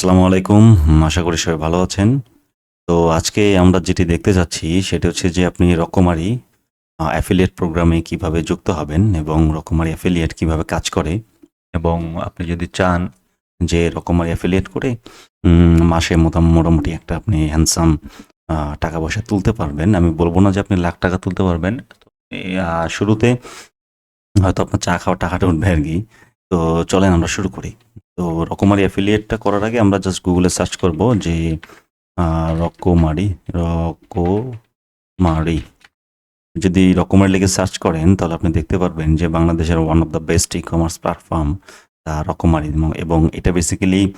আসসালামু আলাইকুম। আশা করি সবাই ভালো আছেন। তো আজকে আমরা যেটি দেখতে যাচ্ছি, সেটা হচ্ছে যে আপনি রকমারি অ্যাফিলিয়েট প্রোগ্রামে কীভাবে যুক্ত হবেন এবং রকমারি অ্যাফিলিয়েট কীভাবে কাজ করে এবং আপনি যদি চান যে রকমারি অ্যাফিলিয়েট করে মাসে মোটাম- মোটামুটি একটা আপনি হ্যান্ডসাম টাকা পয়সা তুলতে পারবেন। আমি বলব না যে আপনি লাখ টাকা তুলতে পারবেন। শুরুতে হয়তো আপনার চা খাওয়ার টাকাটা উঠবে আর কি। তো চলেন আমরা শুরু করি। তো রকমারি অ্যাফিলিয়েটটা করার আগে আমরা জাস্ট গুগলে সার্চ করব যে রকমারি রকমারি। যদি রকমারি লিখে সার্চ করেন, তাহলে আপনি দেখতে পারবেন যে বাংলাদেশের one of the best e commerce platform Rokomari. এবং- এটা বেসিক্যালি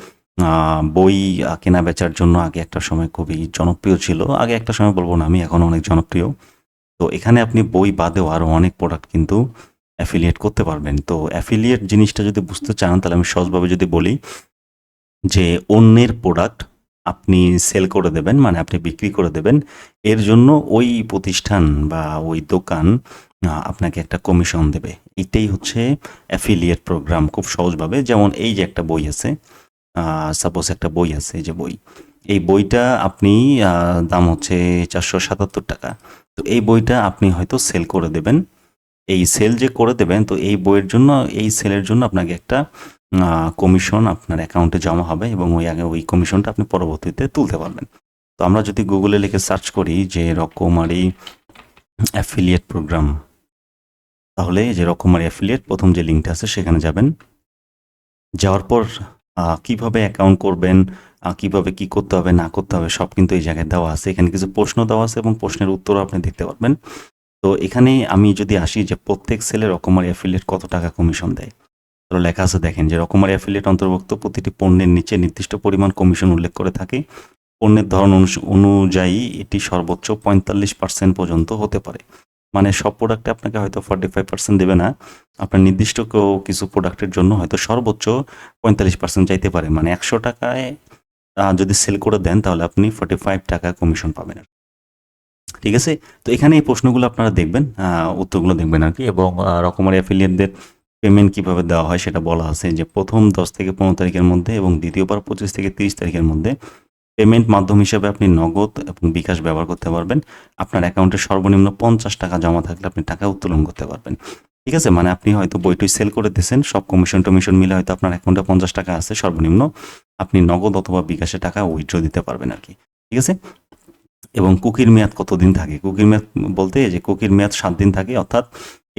বই কেনা বেচার জন্য আগে একটা সময় খুবই জনপ্রিয় ছিল। আগে একটা সময় বলব না, আমি এখন অনেক জনপ্রিয়। তো এখানে আপনি বই বাদেও আরও অনেক প্রোডাক্ট কিন্তু অ্যাফিলিয়েট করতে পারবেন। তো অ্যাফিলিয়েট জিনিসটা যদি বুঝতে চান, তাহলে আমি সহজভাবে যদি বলি যে অন্যের প্রোডাক্ট আপনি সেল করে দেবেন মানে আপনি বিক্রি করে দেবেন, এর জন্য ওই প্রতিষ্ঠান বা ওই দোকান আপনাকে একটা কমিশন দেবে। এটাই হচ্ছে অ্যাফিলিয়েট প্রোগ্রাম খুব সহজভাবে। যেমন এই যে একটা বই আছে সাপোজ একটা বই আছে যে বই। এই বইটা আপনি দাম হচ্ছে চারশো সাতাত্তর টাকা। তো এই বইটা আপনি হয়তো সেল করে দেবেন। এই সেল যে করে দেবেন, তো এই বইয়ের জন্য, এই সেলের জন্য আপনাকে একটা কমিশন আপনার অ্যাকাউন্টে জমা হবে এবং ওই আগে ওই কমিশনটা আপনি পরবর্তীতে তুলতে পারবেন। তো আমরা যদি গুগলে লিখে সার্চ করি যে রকমারি অ্যাফিলিয়েট প্রোগ্রাম তাহলে যে রকমারি অ্যাফিলিয়েট প্রথম যে লিঙ্কটা আছে সেখানে যাবেন। যাওয়ার পর কীভাবে অ্যাকাউন্ট করবেন কীভাবে কি করতে হবে, না করতে হবে, সব কিন্তু এই জায়গায় দেওয়া আছে। এখানে কিছু প্রশ্ন দেওয়া আছে এবং প্রশ্নের উত্তরও আপনি দেখতে পারবেন। তো এখানে আমি যদি আসি যে প্রত্যেক সেলে রকমারি অ্যাফিলিয়েট কত টাকা কমিশন দেয়? তো লেখা আছে দেখেন যে রকমারি অ্যাফিলিয়েট অন্তর্ভুক্ত প্রতিটি পণ্যের নিচে নির্দিষ্ট পরিমাণ কমিশন উল্লেখ করে থাকে। পণ্যের ধরন অনুযায়ী এটি সর্বোচ্চ পঁয়তাল্লিশ পার্সেন্ট পর্যন্ত হতে পারে। মানে সব প্রোডাক্টে আপনাকে হয়তো ফর্টি ফাইভ পার্সেন্ট দেবে না। আপনার নির্দিষ্ট কিছু প্রোডাক্টের জন্য হয়তো সর্বোচ্চ পঁয়তাল্লিশ পার্সেন্ট চাইতে পারে। মানে একশো টাকায় যদি সেল করে দেন তাহলে আপনি ফর্টি ফাইভ টাকা কমিশন পাবেন। ঠিক আছে? তো এখানে এই প্রশ্নগুলো আপনারা দেখবেন উত্তরগুলো দেখবেন আর কি, এবং রকমারি অ্যাফিলিয়েটদের পেমেন্ট কীভাবে দেওয়া হয় সেটা বলা আছে যে প্রথম দশ থেকে পনেরো তারিখের মধ্যে এবং দ্বিতীয়বার পঁচিশ থেকে তিরিশ তারিখের মধ্যে পেমেন্ট মাধ্যম হিসেবে আপনি নগদ এবং বিকাশ ব্যবহার করতে পারবেন। আপনার অ্যাকাউন্টে সর্বনিম্ন পঞ্চাশ টাকা জমা থাকলে আপনি টাকা উত্তোলন করতে পারবেন। ঠিক আছে? মানে আপনি হয়তো বইটই সেল করে দিয়েছেন, সব কমিশন টমিশন মিলে হয়তো আপনার অ্যাকাউন্টে পঞ্চাশ টাকা আছে, সর্বনিম্ন আপনি নগদ অথবা বিকাশে টাকা উইথড্র দিতে পারবেন আর কি। ঠিক আছে? এবং কুকির মেয়াদ কতদিন থাকে? কুকির মেয়াদ বলতে যে কুকির মেয়াদ সাত দিন থাকে, অর্থাৎ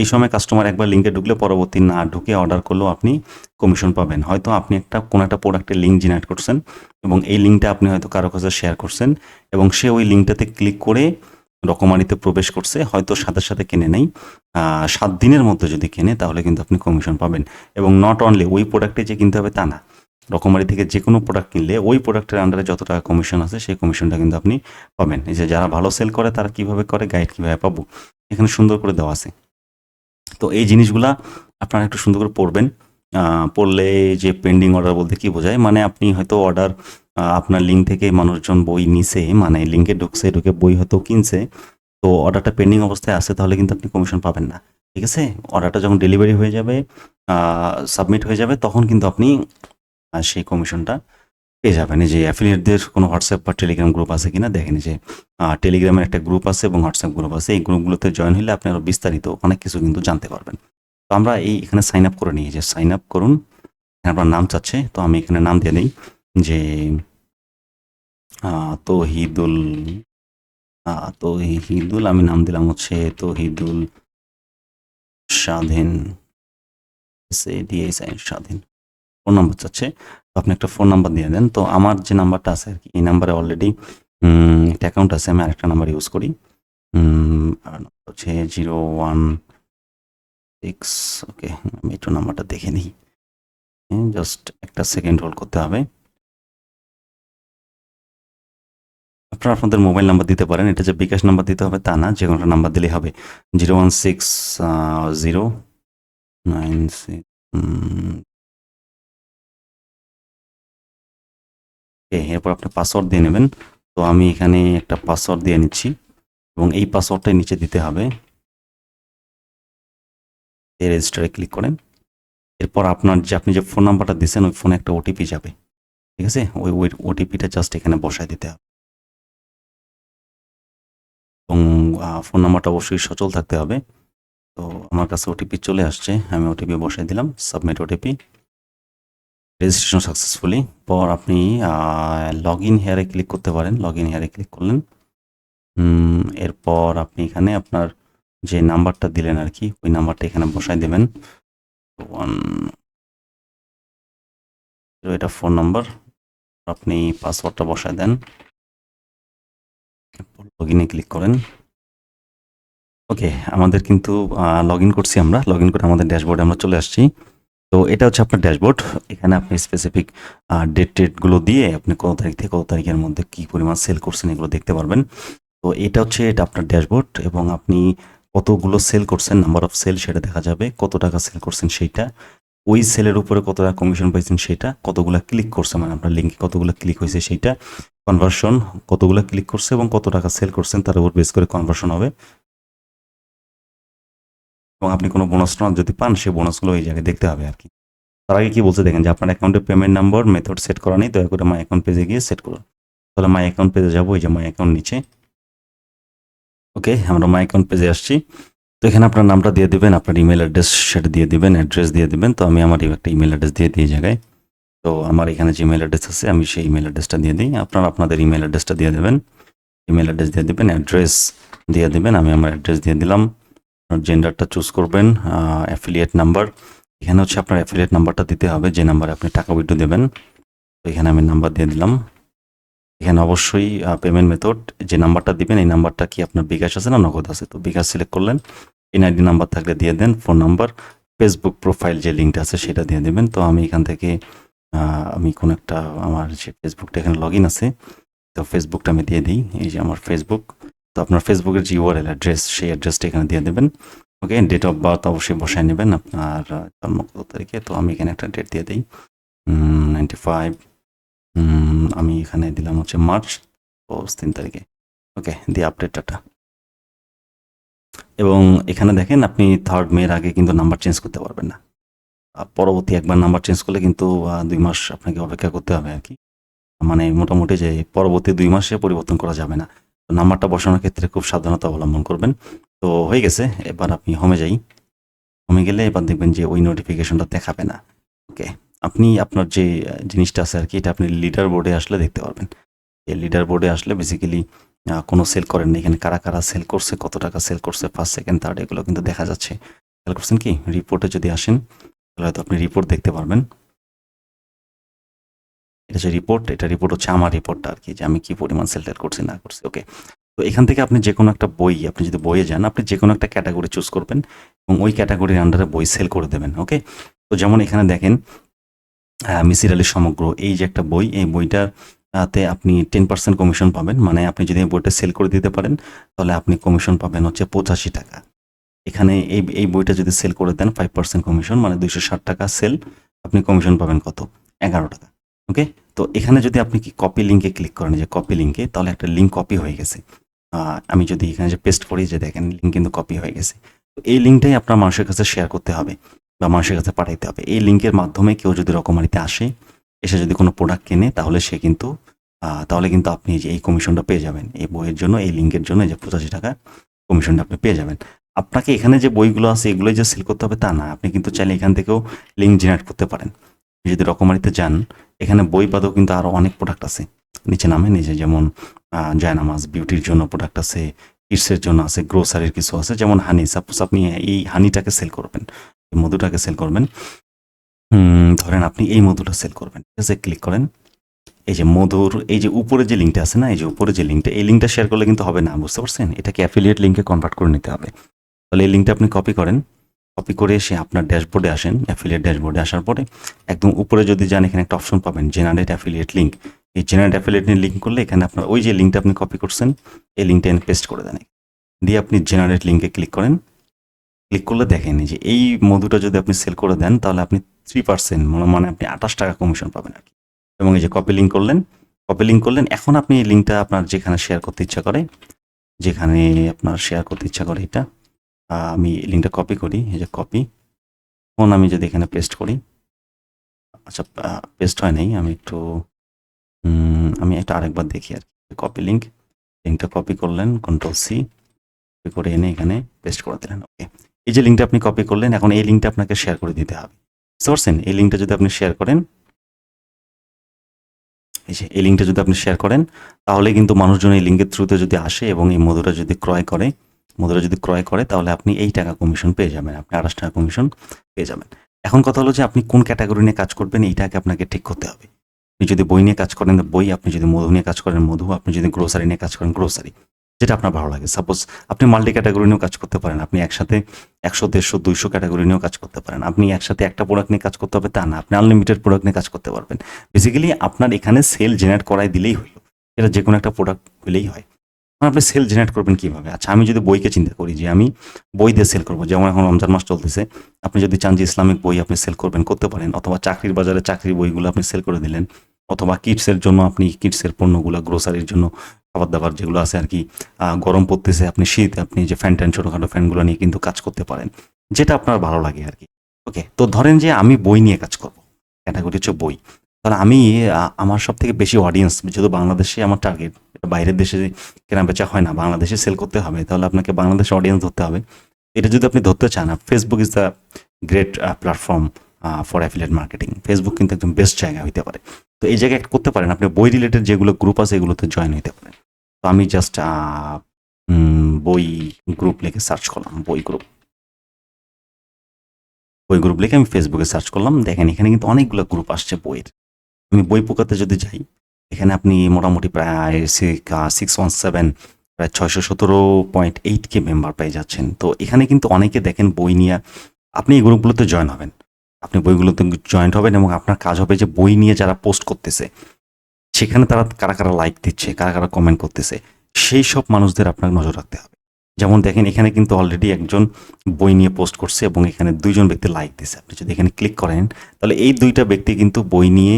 এই সময় কাস্টমার একবার লিঙ্কে ঢুকলে পরবর্তী না ঢুকে অর্ডার করলেও আপনি কমিশন পাবেন। হয়তো আপনি একটা, কোনো একটা প্রোডাক্টের লিঙ্ক জেনারেট করছেন এবং এই লিঙ্কটা আপনি হয়তো কারও কাছে শেয়ার করছেন এবং সে ওই লিঙ্কটাতে ক্লিক করে রকমারিতে প্রবেশ করছে, হয়তো সাথে সাথে কেনে নেই। সাত দিনের মধ্যে যদি কেনে তাহলে কিন্তু আপনি কমিশন পাবেন। এবং নট অনলি ওই প্রোডাক্টে যে কিনতে হবে তা না রকমারি থেকে যে কোনো প্রোডাক্ট কিনলে ওই প্রোডাক্টের আন্ডারে যত টাকা কমিশন আছে, সেই কমিশনটা কিন্তু আপনি পাবেন। এই যে যারা ভালো সেল করে, তারা কীভাবে করে গাইড কীভাবে পাবো, এখানে সুন্দর করে দেওয়া আছে। তো এই জিনিসগুলা আপনারা একটু সুন্দর করে পড়বেন। পড়লে যে পেন্ডিং অর্ডার বলতে কি বোঝায়? মানে আপনি হয়তো অর্ডার আপনার লিঙ্ক থেকে মানুষজন বই নিছে মানে লিঙ্কে ঢুকছে, ঢুকে বই হয়তো কিনছে, তো অর্ডারটা পেন্ডিং অবস্থায় আছে, তাহলে কিন্তু আপনি কমিশন পাবেন না। ঠিক আছে? অর্ডারটা যখন ডেলিভারি হয়ে যাবে সাবমিট হয়ে যাবে, তখন কিন্তু আপনি সেই কমিশনটা পেয়ে যাবেন। যে অ্যাফিলিয়েটদের কোনো হোয়াটসঅ্যাপ বা টেলিগ্রাম গ্রুপ আছে কিনা দেখেন যে টেলিগ্রামের একটা গ্রুপ আছে এবং হোয়াটসঅ্যাপ গ্রুপ আছে। এই গ্রুপগুলোতে জয়েন হলে আপনি আরও বিস্তারিত অনেক কিছু কিন্তু জানতে পারবেন। তো আমরা এই এখানে সাইন আপ করে নিই। যে সাইন আপ করুন। এখানে আপনার নাম চাচ্ছে। তো আমি এখানে নাম দিয়ে নিই যে তহিদুল তহিদুল আমি নাম দিলাম হচ্ছে তহিদুল স্বাধীন স্বাধীন ফোন নাম্বার চাচ্ছে, তো আপনি একটা ফোন নাম্বার দিয়ে দেন। তো আমার যে নাম্বারটা আছে আর কি, এই নাম্বারে অলরেডি একটা অ্যাকাউন্ট আছে, আমি আরেকটা নাম্বার ইউজ করি। হচ্ছে জিরো ওয়ান সিক্স ওকে আমি একটু নাম্বারটা দেখে নিই। জাস্ট একটা সেকেন্ড হোল্ড করতে হবে। আপনারা আপনাদের মোবাইল নাম্বার দিতে পারেন, এটা যে বিকাশ নাম্বার দিতে হবে তা না, যে কোনো নাম্বার দিলেই হবে। Zero one six zero nine six এরপর আপনি পাসওয়ার্ড দিয়ে নেবেন। তো আমি এখানে একটা পাসওয়ার্ড দিয়ে নিচ্ছি এবং এই পাসওয়ার্ডটাই নিচে দিতে হবে। রেজিস্টারে ক্লিক করেন। এরপর আপনার যে, আপনি যে ফোন নাম্বারটা দিয়েছেন, ওই ফোনে একটা ওটিপি যাবে। ঠিক ঠিক আছে? ওই ওই ওটিপিটা জাস্ট এখানে বসায় দিতে হবে। এবং ফোন নাম্বারটা অবশ্যই সচল থাকতে হবে। তো আমার কাছে ওটিপি চলে আসছে। আমি ওটিপি বসাই দিলাম। সাবমিট ওটিপি রেজিস্ট্রেশন সাকসেসফুলি পর আপনি লগ ইন হেয়ারে ক্লিক করতে পারেন। লগ ইন হেয়ারে ক্লিক করলেন। এরপর আপনি এখানে আপনার যে নাম্বারটা দিলেন আর কি ওই নাম্বারটা এখানে বসাই দেবেন। ওয়ান এটা ফোন নাম্বার আপনি পাসওয়ার্ডটা বসায় দেন। লগ ইনে ক্লিক করেন। ওকে আমাদের কিন্তু লগ ইন করছি আমরা। লগ ইন করে আমাদের ড্যাশবোর্ডে আমরা চলে আসছি। তো এটা হচ্ছে আপনার ড্যাশবোর্ড। এখানে আপনি স্পেসিফিক ডেট টেটগুলো দিয়ে আপনি কত তারিখ থেকে কত তারিখের মধ্যে কী পরিমাণ সেল করছেন এগুলো দেখতে পারবেন। তো এটা হচ্ছে, এটা আপনার ড্যাশবোর্ড এবং আপনি কতগুলো সেল করছেন নাম্বার অফ সেল সেটা দেখা যাবে, কত টাকা সেল করছেন সেইটা, ওই সেলের উপরে কত টাকা কমিশন পাইছেন সেটা কতগুলো ক্লিক করছে মানে আপনার লিঙ্কে কতগুলো ক্লিক হয়েছে সেইটা কনভার্সন কতগুলো ক্লিক করছে এবং কত টাকা সেল করছেন তার উপর বেস করে কনভার্সন হবে। এবং আপনি কোনো বোনাস টোনাস যদি পান সেই বোনাসগুলো এই জায়গায় দেখতে হবে আর কি। তার আগে কি বলতে দেখেন যে আপনার অ্যাকাউন্টে পেমেন্ট নাম্বার মেথড সেট করা নেই, দয়া করে মাই অ্যাকাউন্ট পেজে গিয়ে সেট করুন। তাহলে মাই অ্যাকাউন্ট পেজে যাব, এই যে মাই অ্যাকাউন্ট নিচে। ওকে, আমরা মাই অ্যাকাউন্ট পেজে আসছি। তো এখানে আপনার নামটা দিয়ে দেবেন, আপনার ইমেল অ্যাড্রেস সেটা দিয়ে দিবেন অ্যাড্রেস দিয়ে দেবেন। তো আমি আমার একটা ইমেল অ্যাড্রেস দিয়ে দিই জায়গায়। তো আমার এখানে যে ইমেল অ্যাড্রেস আছে, আমি সেই ইমেল অ্যাড্রেসটা দিয়ে দিই। আপনারা আপনাদের ইমেল অ্যাড্রেসটা দিয়ে দেবেন। ইমেল অ্যাড্রেস দিয়ে দেবেন অ্যাড্রেস দিয়ে দেবেন, আমি আমার অ্যাড্রেস দিয়ে দিলাম। জেন্ডারটা চুজ করবেন অ্যাফিলিয়েট নাম্বার এখানে হচ্ছে আপনার অ্যাফিলিয়েট নাম্বারটা দিতে হবে, যে নাম্বারে আপনি টাকা উইড্রো দেবেন। তো এখানে আমি নাম্বার দিয়ে দিলাম। এখানে অবশ্যই পেমেন্ট মেথড যে নাম্বারটা দিবেন, এই নাম্বারটা কি আপনার বিকাশ আছে না নগদ আছে? তো বিকাশ সিলেক্ট করলেন এনআইডি নাম্বার থাকলে দিয়ে দেন ফোন নাম্বার ফেসবুক প্রোফাইল যে লিঙ্কটা আছে সেটা দিয়ে দেবেন। তো আমি এখান থেকে আমি কোন একটা আমার যে ফেসবুকটা এখানে লগ ইন আছে, তো ফেসবুকটা আমি দিয়ে দিই। এই যে আমার ফেসবুক তো আপনার ফেসবুকের যে ইউআরএল অ্যাড্রেস সেই অ্যাড্রেসটা এখানে দিয়ে দেবেন। ওকে ডেট অফ বার্থ অবশ্যই বসায় নেবেন। আপনার জন্ম কত তারিখে, তো আমি এখানে একটা ডেট দিয়ে দিই। নাইনটি ফাইভ আমি এখানে দিলাম হচ্ছে মার্চ ও তিন তারিখে। ওকে দিয়ে আপডেট ডাটা এবং এখানে দেখেন আপনি থার্ড মের আগে কিন্তু নাম্বার চেঞ্জ করতে পারবেন না। পরবর্তী একবার নাম্বার চেঞ্জ করলে কিন্তু দুই মাস আপনাকে অপেক্ষা করতে হবে আর কি। মানে মোটামুটি যে পরবর্তী দুই মাসে পরিবর্তন করা যাবে না। নাম্বারটা বসানোর ক্ষেত্রে খুব সাবধানতা অবলম্বন করবেন। তো হয়ে গেছে, এবার আপনি হোমে যাই। হোমে গেলে এবার দেখবেন যে ওই নোটিফিকেশনটা দেখাবে না। ওকে আপনি আপনার যে জিনিসটা আছে আর কি, এটা আপনি লিডার বোর্ডে আসলে দেখতে পারবেন। এই লিডার বোর্ডে আসলে বেসিক্যালি কোনো সেল করেন না। এখানে কারা কারা সেল করছে, কত টাকা সেল করছে ফার্স্ট সেকেন্ড থার্ড এগুলো কিন্তু দেখা যাচ্ছে। খেয়াল করছেন কি? রিপোর্টে যদি আসেন, তাহলে হয়তো আপনি রিপোর্ট দেখতে পারবেন। এটা যে রিপোর্ট এটা রিপোর্ট হচ্ছে আমার রিপোর্টটা আর কি যে আমি কি পরিমাণ সেল টেল করছি, না করছি ওকে তো এখান থেকে আপনি যে কোনো একটা বই, আপনি যদি বইয়ে যান, আপনি যে কোনো একটা ক্যাটাগরি চুজ করবেন এবং ওই ক্যাটাগরির আন্ডারে বই সেল করে দেবেন ওকে তো যেমন এখানে দেখেন মিসির আলী সমগ্র, এই যে একটা বই, এই বইটার তে আপনি টেন পার্সেন্ট কমিশন পাবেন মানে আপনি যদি এই বইটা সেল করে দিতে পারেন, তাহলে আপনি কমিশন পাবেন হচ্ছে পঁচাশি টাকা। এখানে এই এই বইটা যদি সেল করে দেন ফাইভ পার্সেন্ট কমিশন মানে দুইশো ষাট টাকা সেল আপনি কমিশন পাবেন কত? এগারো টাকা ওকে তো এখানে যদি আপনি কি কপি লিঙ্কে ক্লিক করেন যে কপি লিঙ্কে তাহলে একটা লিঙ্ক কপি হয়ে গেছে। আমি যদি এখানে যে পেস্ট করি, যে দেখেন লিঙ্ক কিন্তু কপি হয়ে গেছে। তো এই লিঙ্কটাই আপনার মানুষের কাছে শেয়ার করতে হবে বা মানুষের কাছে পাঠাইতে হবে। এই লিঙ্কের মাধ্যমে কেউ যদি রকমারিতে আসে, এসে যদি কোনো প্রোডাক্ট কেনে, তাহলে সে কিন্তু তাহলে কিন্তু আপনি যে এই কমিশনটা পেয়ে যাবেন। এই বইয়ের জন্য, এই লিঙ্কের জন্য যে পঁচাশি টাকা কমিশনটা আপনি পেয়ে যাবেন। আপনাকে এখানে যে বইগুলো আছে, এগুলোই যে সেল করতে হবে তা না। আপনি কিন্তু চাইলে এখান থেকেও লিঙ্ক জেনারেট করতে পারেন। যদি রকমারিতে যান, এখানে বই বাদেও কিন্তু আরও অনেক প্রোডাক্ট আছে। নিচে নামে, নিচে যেমন জায়নামাজ বিউটির জন্য প্রোডাক্ট আছে কিডসের জন্য আছে গ্রোসারির কিছু আছে, যেমন হানি সাপোজ আপনি এই হানিটাকে সেল করবেন মধুটাকে সেল করবেন ধরেন আপনি এই মধুটা সেল করবেন, ঠিক আছে ক্লিক করেন, এই যে মধুর, এই যে উপরে যে লিঙ্কটা আছে না, এই যে উপরে যে লিঙ্কটা এই লিঙ্কটা শেয়ার করলে কিন্তু হবে না, বুঝতে পারছেন? এটাকে অ্যাফিলিয়েট লিঙ্কে কনভার্ট করে নিতে হবে? তাহলে এই লিঙ্কটা আপনি কপি করেন কপি করে এসে আপনার ড্যাশবোর্ডে আসেন অ্যাফিলিয়েট ড্যাশবোর্ডে আসার পরে একদম উপরে যদি যান, এখানে একটা অপশন পাবেন জেনারেট অ্যাফিলিয়েট লিঙ্ক এই জেনারেট অ্যাফিলিয়েট লিঙ্ক করলে এখানে আপনার ওই যে লিঙ্কটা আপনি কপি করছেন, এই লিঙ্কটা এনে পেস্ট করে দেন। দিয়ে আপনি জেনারেট লিঙ্কে ক্লিক করেন। ক্লিক করলে দেখেন যে এই মধুটা যদি আপনি সেল করে দেন, তাহলে আপনি থ্রি পার্সেন্ট মানে আপনি আঠাশ টাকা কমিশন পাবেন আর কি। এবং এই যে কপি লিঙ্ক করলেন কপি লিঙ্ক করলেন, এখন আপনি এই লিঙ্কটা আপনার যেখানে শেয়ার করতে ইচ্ছা করে, যেখানে আপনার শেয়ার করতে ইচ্ছা করে এটা আমি লিঙ্কটা কপি করি, এই যে কপি এখন আমি যদি এখানে পেস্ট করি আচ্ছা পেস্ট হয় নাই, আমি একটু আমি এটা আরেকবার দেখি আর কপি লিঙ্ক লিঙ্কটা কপি করলেন কন্ট্রোল সি কপি করে এনে এখানে পেস্ট করে দিলেন ওকে এই যে লিঙ্কটা আপনি কপি করলেন, এখন এই লিঙ্কটা আপনাকে শেয়ার করে দিতে হবে। বুঝতে এই লিঙ্কটা যদি আপনি শেয়ার করেন, এই যে, এই লিঙ্কটা যদি আপনি শেয়ার করেন, তাহলে কিন্তু মানুষজন এই লিঙ্কের থ্রুতে যদি আসে এবং এই মধুটা যদি ক্রয় করে মধুরা যদি ক্রয় করে, তাহলে আপনি এই টাকা কমিশন পেয়ে যাবেন, আপনি আড়াইশ টাকা কমিশন পেয়ে যাবেন। এখন কথা হলো যে আপনি কোন ক্যাটাগরি নিয়ে কাজ করবেন, এইটাকে আপনাকে ঠিক করতে হবে। আপনি যদি বই নিয়ে কাজ করেন, বই, আপনি যদি মধু নিয়ে কাজ করেন, মধু, আপনি যদি গ্রোসারি নিয়ে কাজ করেন গ্রোসারি যেটা আপনার ভালো লাগে। সাপোজ আপনি মাল্টি ক্যাটাগরি নিয়েও কাজ করতে পারেন, আপনি একসাথে একশো, দেড়শো, দুইশো ক্যাটাগরি নিয়েও কাজ করতে পারেন। আপনি একসাথে একটা প্রোডাক্ট নিয়ে কাজ করতে হবে, তা না, আপনি আনলিমিটেড প্রোডাক্ট নিয়ে কাজ করতে পারবেন। বেসিক্যালি আপনার এখানে সেল জেনারেট করাই দিলেই হইল এটা যে কোনো একটা প্রোডাক্ট হলেই হয়। আপনি সেল জেনারেট করবেন কীভাবে? আচ্ছা আমি যদি বইকে চিন্তা করি যে আমি বই দিয়ে সেল করব, যেমন এখন রমজান মাস চলতেছে, আপনি যদি চান যে ইসলামিক বই আপনি সেল করবেন, করতে পারেন, অথবা চাকরির বাজারে চাকরির বইগুলো আপনি সেল করে দিলেন, অথবা কিটসের জন্য আপনি কিটসের পণ্যগুলো গ্রোসারির জন্য খাবার দাবার যেগুলো আছে আর কি গরম পড়তেছে, আপনি শীত, আপনি যে ফ্যান ট্যান, ছোটোখাটো ফ্যানগুলো নিয়ে কিন্তু কাজ করতে পারেন, যেটা আপনার ভালো লাগে আর কি। ওকে তো ধরেন যে আমি বই নিয়ে কাজ করব ক্যাটাগরি হচ্ছে বই। তাহলে আমি আমার সব থেকে বেশি অডিয়েন্স যেহেতু বাংলাদেশে আমার টার্গেট বাইরের দেশে কেনা বেচা হয় না, বাংলাদেশে সেল করতে হবে, তাহলে আপনাকে বাংলাদেশে অডিয়েন্স ধরতে হবে। এটা যদি আপনি ধরতে চান Facebook is the great platform for affiliate marketing Facebook কিন্তু একদম বেস্ট জায়গা হইতে পারে। তো এই জায়গায় করতে পারেন, আপনি বই রিলেটেড যেগুলো গ্রুপ আছে, এগুলোতে জয়েন হইতে পারেন। তো আমি জাস্ট বই গ্রুপ লিখে সার্চ করলাম, বই গ্রুপ বই গ্রুপ লিখে আমি ফেসবুকে সার্চ করলাম, দেখেন এখানে কিন্তু অনেকগুলো গ্রুপ আসছে বইয়ের। আমি বই পোকাতে যদি যাই, এখানে আপনি মোটামুটি প্রায় সিক্স ওয়ান সেভেন প্রায় ছয়শো সতেরো পয়েন্ট এইট কে মেম্বার পেয়ে যাচ্ছেন। তো এখানে কিন্তু অনেকে দেখেন বই নিয়ে আপনি এই গ্রুপগুলোতে জয়েন হবেন। আপনি বইগুলোতে জয়েন্ট হবেন এবং আপনার কাজ হবে যে বই নিয়ে যারা পোস্ট করতেছে, সেখানে তারা কারা কারা লাইক দিচ্ছে, কারা কারা কমেন্ট করতেছে, সেই সব মানুষদের আপনার নজর রাখতে হবে। যেমন দেখেন, এখানে কিন্তু অলরেডি একজন বই নিয়ে পোস্ট করছে এবং এখানে দুইজন ব্যক্তি লাইক দিছে। আপনি যদি এখানে ক্লিক করেন, তাহলে এই দুইটা ব্যক্তি কিন্তু বই নিয়ে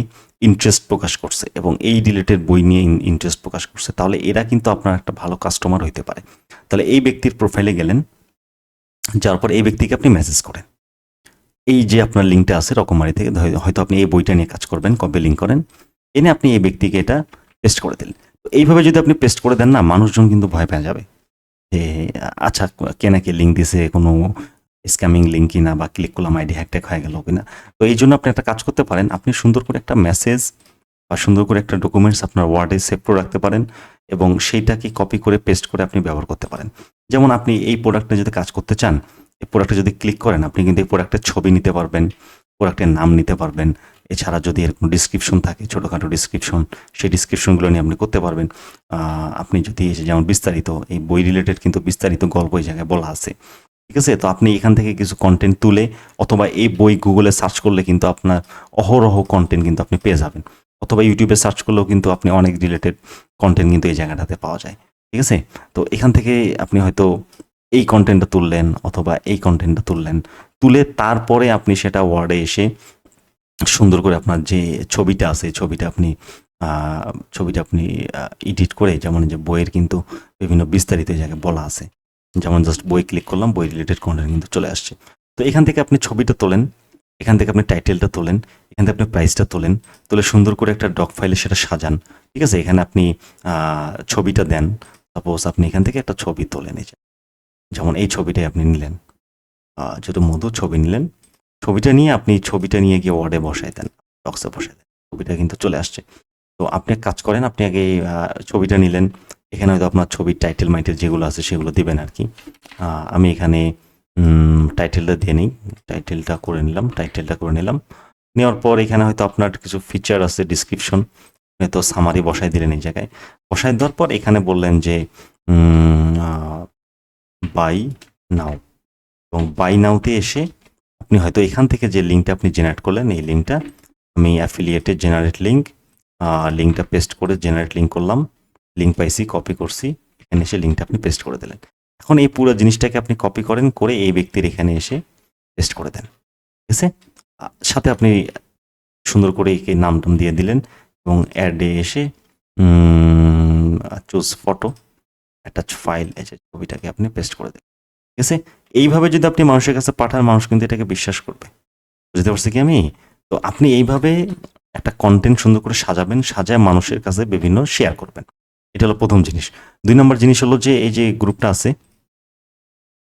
ইন্টারেস্ট প্রকাশ করছে এবং এই রিলেটেড বই নিয়ে ইন্টারেস্ট প্রকাশ করছে। তাহলে এরা কিন্তু আপনার একটা ভালো কাস্টমার হইতে পারে। তাহলে এই ব্যক্তির প্রোফাইলে গেলেন যার পর এই ব্যক্তিকে আপনি মেসেজ করেন। এই যে আপনার লিঙ্কটা আছে রকমারি থেকে হয়তো আপনি এই বইটা নিয়ে কাজ করবেন কবে লিঙ্ক করেন, এনে আপনি এই ব্যক্তিকে এটা পেস্ট করে দিলেন। এইভাবে যদি আপনি পেস্ট করে দেন না, মানুষজন কিন্তু ভয় পেয়ে যাবে। আচ্ছা কে নাকি লিঙ্ক দিছে, কোনো স্ক্যামিং লিঙ্ক কিনা বা ক্লিক করলাম আইডি হ্যাকট্যাক হয়ে গেল কিনা? তো এই জন্য আপনি একটা কাজ করতে পারেন, আপনি সুন্দর করে একটা মেসেজ বা সুন্দর করে একটা ডকুমেন্টস আপনার ওয়ার্ডে সেভ করে রাখতে পারেন এবং সেইটাকে কপি করে পেস্ট করে আপনি ব্যবহার করতে পারেন। যেমন আপনি এই প্রোডাক্টে যদি কাজ করতে চান, এই প্রোডাক্টে যদি ক্লিক করেন, আপনি কিন্তু এই প্রোডাক্টের ছবি নিতে পারবেন প্রোডাক্টের নাম নিতে পারবেন এছাড়া যদি এরকম ডিসক্রিপশন থাকে, ছোটোখাটো ডিসক্রিপশন সেই ডিসক্রিপশনগুলো নিয়ে আপনি করতে পারবেন। আপনি যদি যে যেমন বিস্তারিত, এই বই রিলেটেড কিন্তু বিস্তারিত গল্প এই জায়গায় বলা আছে। ঠিক আছে? তো আপনি এখান থেকে কিছু কন্টেন্ট তুলে অথবা এই বই গুগলে সার্চ করলে কিন্তু আপনার অহরহ কন্টেন্ট কিন্তু আপনি পেয়ে যাবেন। অথবা ইউটিউবে সার্চ করলেও কিন্তু আপনি অনেক রিলেটেড কন্টেন্ট কিন্তু এই জায়গাটাতে পাওয়া যায়। ঠিক আছে? তো এখান থেকে আপনি হয়তো এই কন্টেন্টটা তুললেন অথবা এই কন্টেন্টটা তুললেন। তুলে তারপরে আপনি সেটা ওয়ার্ডে এসে সুন্দর করে আপনার যে ছবিটা আছে, ছবিটা আপনি ছবিটা আপনি এডিট করে যেমন যে বইয়ের কিন্তু বিভিন্ন বিস্তারিত জায়গায় বলা আছে। যেমন জাস্ট বই ক্লিক করলাম, বই রিলেটেড কন্টেন্ট কিন্তু চলে আসছে। তো এখান থেকে আপনি ছবিটা তোলেন, এখান থেকে আপনি টাইটেলটা তোলেন, এখান থেকে আপনি প্রাইসটা তোলেন, তুলে সুন্দর করে একটা ডক ফাইলে সেটা সাজান। ঠিক আছে? এখানে আপনি ছবিটা দেন সাপোজ আপনি এখান থেকে একটা ছবি তোলেন এই। যেমন এই ছবিটাই আপনি নিলেন। যেহেতু মধু ছবি নিলেন ছবিটা নিয়ে আপনি ছবিটা নিয়ে গিয়ে ওয়ার্ডে বসাই দেন বক্সে বসাই দেন, ছবিটা কিন্তু চলে আসছে। তো আপনি এক কাজ করেন, আপনি আগে ছবিটা নিলেন, এখানে হয়তো আপনার ছবির টাইটেল মাইটেল যেগুলো আছে সেগুলো দিবেন আর কি আমি এখানে টাইটেলটা দিয়ে নিই টাইটেলটা করে নিলাম টাইটেলটা করে নিলাম। নেওয়ার পর এখানে হয়তো আপনার কিছু ফিচার আছে ডিসক্রিপশন হয়তো সামারি বসাই দিলেন এই জায়গায়। বসাই দেওয়ার পর এখানে বললেন যে বাই নাও এবং বাই নাওতে এসে আপনি হয়তো এখান থেকে যে লিঙ্কটা আপনি জেনারেট করলেন, এই লিঙ্কটা আমি অ্যাফিলিয়েটেড জেনারেট লিঙ্ক লিঙ্কটা পেস্ট করে জেনারেট লিঙ্ক করলাম লিঙ্ক পাইছি কপি করছি, এখানে এসে লিঙ্কটা আপনি পেস্ট করে দিলেন। এখন এই পুরো জিনিসটাকে আপনি কপি করেন, করে এই ব্যক্তির এখানে এসে পেস্ট করে দেন, ঠিক আছে? সাথে আপনি সুন্দর করে একে নাম টাম দিয়ে দিলেন এবং অ্যাডে এসে চুজ ফটো অ্যাটাচ ফাইল যে ছবিটাকে আপনি পেস্ট করে দেন ঠিক আছে? এইভাবে যদি আপনি মানুষের কাছে পাঠান, মানুষ কিন্তু এটাকে বিশ্বাস করবে। বুঝতে পারছি কি আমি? তো আপনি এইভাবে একটা কন্টেন্ট সুন্দর করে সাজাবেন, সাজায় মানুষের কাছে বিভিন্ন শেয়ার করবেন। এটা হলো প্রথম জিনিস। দুই নম্বর জিনিস হলো যে, এই যে গ্রুপটা আছে,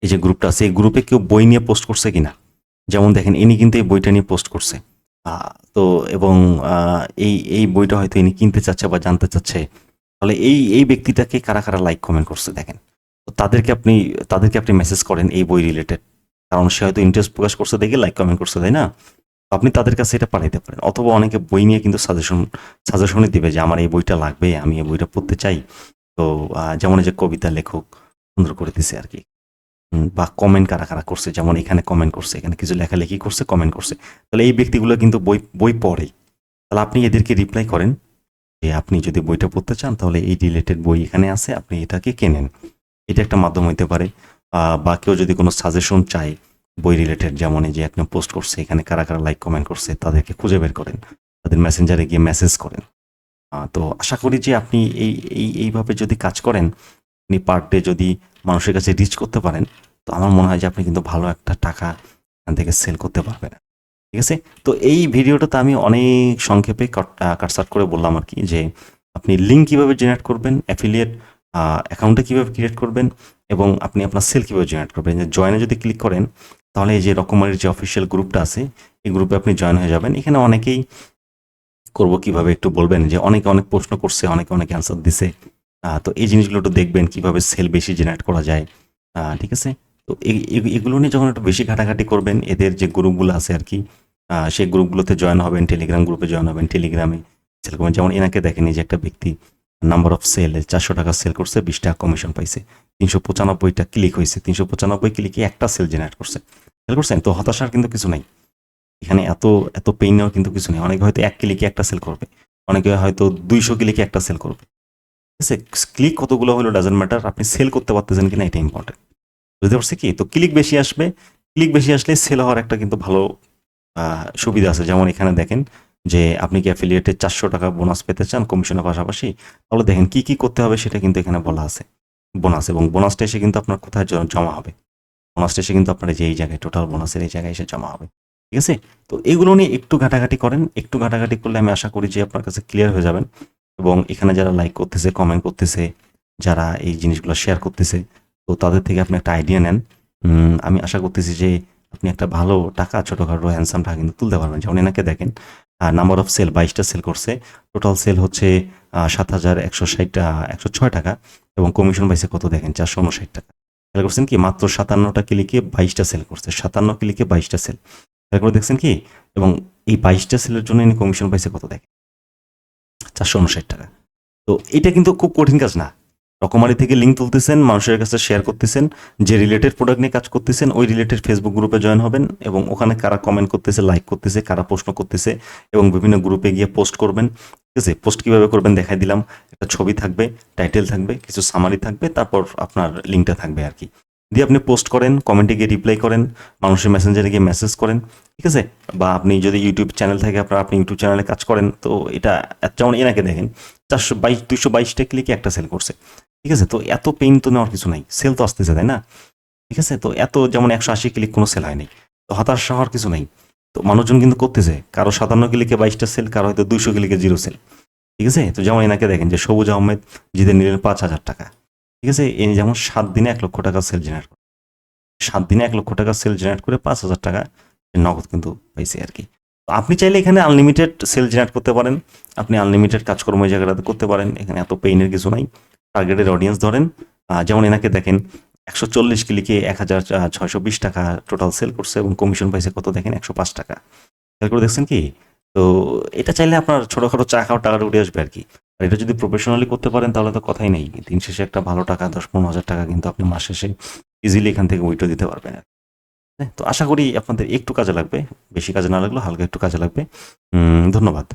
এই যে গ্রুপটা আছে, এই গ্রুপে কেউ বই নিয়ে পোস্ট করছে কিনা? যেমন দেখেন, ইনি কিন্তু এই বইটা নিয়ে পোস্ট করছে। তো এবং এই এই বইটা হয়তো ইনি কিনতে চাচ্ছে বা জানতে চাচ্ছে। তাহলে এই এই ব্যক্তিটাকে কারা কারা লাইক কমেন্ট করছে দেখেন। তাদেরকে আপনি তাদেরকে আপনি মেসেজ করেন এই বই রিলেটেড কারণ সে হয়তো ইন্টারেস্ট প্রকাশ করছে দেখে লাইক কমেন্ট করছে, তাই না? আপনি তাদের কাছে এটা পাঠাইতে পারেন। অথবা অনেকে বই নিয়ে কিন্তু সাজেশন সাজেশনই দিবে যে, আমার এই বইটা লাগবে, আমি এই বইটা পড়তে চাই। তো যেমন যে কবিতা লেখক সুন্দর করে দিছে আর কি। বা কমেন্ট কারা কারা করছে, যেমন এখানে কমেন্ট করছে, এখানে কিছু লেখালেখি করছে কমেন্ট করছে। তাহলে এই ব্যক্তিগুলো কিন্তু বই বই পড়ে। তাহলে আপনি এদেরকে রিপ্লাই করেন যে, আপনি যদি বইটা পড়তে চান, তাহলে এই রিলেটেড বই এখানে আছে, আপনি এটাকে কেনেন। এটা একটা মাধ্যম হইতে পারে বা কেউ যদি কোনো সাজেশন চায় বই রিলেটেড যেমন এই যে আপনি পোস্ট করছে, এখানে কারা কারা লাইক কমেন্ট করছে, তাদেরকে খুঁজে বের করেন, তাদের মেসেঞ্জারে গিয়ে মেসেজ করেন। তো আশা করি যে আপনি এই এই, এইভাবে যদি কাজ করেন, আপনি পার ডে যদি মানুষের কাছে রিচ করতে পারেন, তো আমার মনে হয় যে আপনি কিন্তু ভালো একটা টাকা এখান থেকে সেল করতে পারবেন। ঠিক আছে? তো এই ভিডিওটাতে আমি অনেক সংক্ষেপে কাটসাট করে বললাম আর কি যে আপনি লিঙ্ক কীভাবে জেনারেট করবেন অ্যাফিলিয়েট অ্যাকাউন্টে কীভাবে ক্রিয়েট করবেন এবং আপনি আপনার সেল কীভাবে জেনারেট করবেন? জয়েনে যদি ক্লিক করেন, তাহলে এই যে রকমারির যে অফিসিয়াল গ্রুপটা আছে, এই গ্রুপে আপনি জয়েন হয়ে যাবেন। এখানে অনেকেই করব কীভাবে একটু বলবেন যে অনেকে অনেক প্রশ্ন করছে, অনেকে অনেক অ্যান্সার দিছে। তো এই জিনিসগুলো একটু দেখবেন কীভাবে সেল বেশি জেনারেট করা যায়। ঠিক আছে? তো এগুলো নিয়ে যখন একটু বেশি ঘাটাঘাটি করবেন, এদের যে গ্রুপগুলো আছে আর কি সেই গ্রুপগুলোতে জয়েন হবেন টেলিগ্রাম গ্রুপে জয়েন হবেন টেলিগ্রামে করবেন যেমন এনাকে দেখেন যে একটা ব্যক্তি নাম্বার অফ সেল, চারশো টাকা সেল করছে, বিশ টাকা কমিশন পাইছে। তিনশো পঁচানব্বইটা ক্লিক হয়েছে তিনশো পঁচানব্বই ক্লিকে একটা সেল জেনারেট করছে। সেল করছেন? তো হতাশার কিন্তু কিছু নাই। এখানে এত এত পেইন নেওয়ার কিন্তু কিছু নেই। অনেকে হয়তো এক ক্লিকে একটা সেল করবে। অনেকে হয়তো দুইশো ক্লিকে একটা সেল করবে। ঠিক আছে? ক্লিক কতগুলো হলো ডাজেন্ট ম্যাটার আপনি সেল করতে পারতেছেন কিনা এটা ইম্পর্টেন্ট বুঝতে পারছি কি? তো ক্লিক বেশি আসবে। ক্লিক বেশি আসলে সেল হওয়ার একটা কিন্তু ভালো সুবিধা আছে। যেমন এখানে দেখেন যে আপনি কি অ্যাফিলিয়েটে চারশো টাকা বোনাস পেতে চান কমিশনের পাশাপাশি? তাহলে দেখেন কি কি করতে হবে সেটা কিন্তু এখানে বলা আছে বোনাস এবং বোনাসটা এসে কিন্তু আপনার কোথায় জমা হবে? বোনাসটা এসে কিন্তু আপনার যে, এই জায়গায় টোটাল বোনাসের এই জায়গায় এসে জমা হবে। ঠিক আছে? তো এগুলো নিয়ে একটু ঘাটাঘাটি করেন। একটু ঘাটাঘাটি করলে আমি আশা করি যে আপনার কাছে ক্লিয়ার হয়ে যাবেন। এবং এখানে যারা লাইক করতেছে কমেন্ট করতেছে, যারা এই জিনিসগুলো শেয়ার করতেছে, তো তাদের থেকে আপনি একটা আইডিয়া নেন। আমি আশা করতেছি যে আপনি একটা ভালো টাকা, ছোটোখাটো হ্যান্ডসাম টাকা কিন্তু তুলতে পারবেন। যেমন এনাকে দেখেন নাম্বার অফ সেল বাইশটা সেল করছে। টোটাল সেল হচ্ছে সাত হাজার একশো ষাটটা একশো ছয় টাকা এবং কমিশন পাইছে কত দেখেন? চারশো উনষাট টাকা। খেয়াল করছেন কি? মাত্র সাতান্নটা ক্লিকে বাইশটা সেল করছে। সাতান্ন ক্লিকে বাইশটা সেল খেয়াল করে দেখছেন কি? এবং এই বাইশটা সেলের জন্য ইনি কমিশন পাইছে কত দেখেন? চারশো উনষাট টাকা। তো এটা কিন্তু খুব কঠিন কাজ না। রকমারি থেকে লিঙ্ক তুলতেছেন, মানুষের কাছে শেয়ার করতেছেন, যে রিলেটেড প্রোডাক্ট নিয়ে কাজ করতেছেন, ওই রিলেটেড ফেসবুক গ্রুপে জয়েন হবেন এবং ওখানে কারা কমেন্ট করতেছে লাইক করতেছে, কারা প্রশ্ন করতেছে এবং বিভিন্ন গ্রুপে গিয়ে পোস্ট করবেন। ঠিক আছে? পোস্ট কীভাবে করবেন দেখাই দিলাম। একটা ছবি থাকবে টাইটেল থাকবে, কিছু সামারি থাকবে, তারপর আপনার লিঙ্কটা থাকবে আর কি। দিয়ে আপনি পোস্ট করেন কমেন্টে গিয়ে রিপ্লাই করেন, মানুষের মেসেঞ্জারে গিয়ে মেসেজ করেন। ঠিক আছে? বা আপনি যদি ইউটিউব চ্যানেল থাকে আপনার, আপনি ইউটিউব চ্যানেলে কাজ করেন, তো এটা যেমন এনাকে দেখেন, চারশো বাইশ, দুইশো বাইশটা ক্লিকে একটা সেল করছে। ঠিক আছে, তো এত পেইন তো নেওয়ার কিছু নাই সেল তো আসতেছে, তাই না? ঠিক আছে, তো এত যেমন একশো আশি ক্লিক কোনো সেল হয়নি তো হতাশা হওয়ার কিছু নাই, তো মানুষজন কিন্তু করতেছে, কারও সাতান্ন ক্লিকে বাইশটা সেল কারও হয়তো দুইশো ক্লিকে জিরো সেল ঠিক আছে? তো যেমন এনাকে দেখেন যে সবুজ আহমেদ, জিতে নিলেন পাঁচ হাজার টাকা, ঠিক আছে? এই যেমন সাত দিনে এক লক্ষ টাকা সেল জেনারেট করে, সাত দিনে এক লক্ষ টাকা সেল জেনারেট করে পাঁচ হাজার টাকা নগদ কিন্তু পাইছে আর কি আপনি চাইলে এখানে আনলিমিটেড সেল জেনারেট করতে পারেন, আপনি আনলিমিটেড কাজকর্ম এই জায়গাটাতে করতে পারেন, এখানে এত পেইনের কিছু নাই টার্গেটের অডিয়েন্স ধরেন যেমন এনাকে দেখেন একশো চল্লিশ ক্লিকে এক হাজার ছয়শো বিশ টাকা টোটাল সেল করছে এবং কমিশন পাইছে কত দেখেন একশো পাঁচ টাকা। খেয়াল করে দেখছেন কি? তো এটা চাইলে আপনার ছোটোখাটো চা খাওয়ার টাকাটা উঠে আসবে আর কি আর এটা যদি প্রফেশনালি করতে পারেন তাহলে তো কথাই নেই। দিন শেষে একটা ভালো টাকা দশ পনেরো হাজার টাকা কিন্তু আপনি মাস শেষে ইজিলি এখান থেকে উইটো দিতে পারবেন আর হ্যাঁ, তো আশা করি আপনাদের একটু কাজে লাগবে। বেশি কাজে না লাগলেও হালকা একটু কাজে লাগবে। ধন্যবাদ।